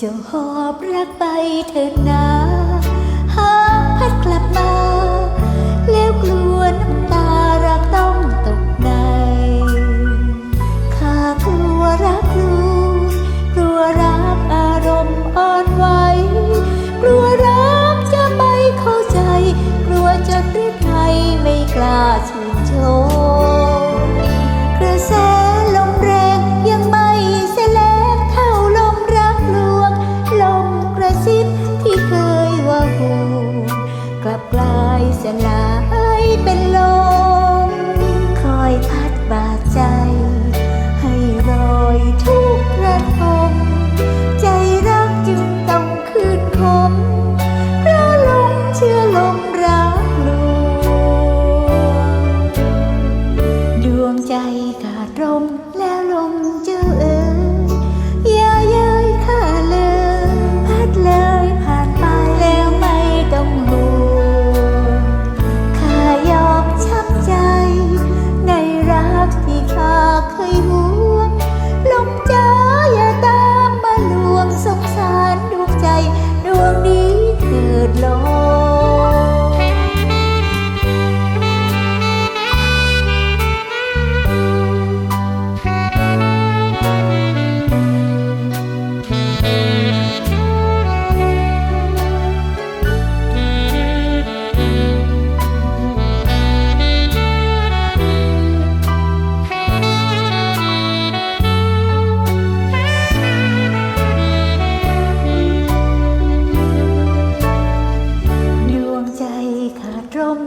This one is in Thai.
จะหอบรักไปเถิดนาหากพัดกลับมา กลายเสียหายเป็นลม คอยพัดบาดใจ ให้รอยทุกกระทมใจรักจึงต้องคืนคมเพราะลมเชื่อลมรักลวงดวงใจขาดลมแล้วลมเจอเอ ตรม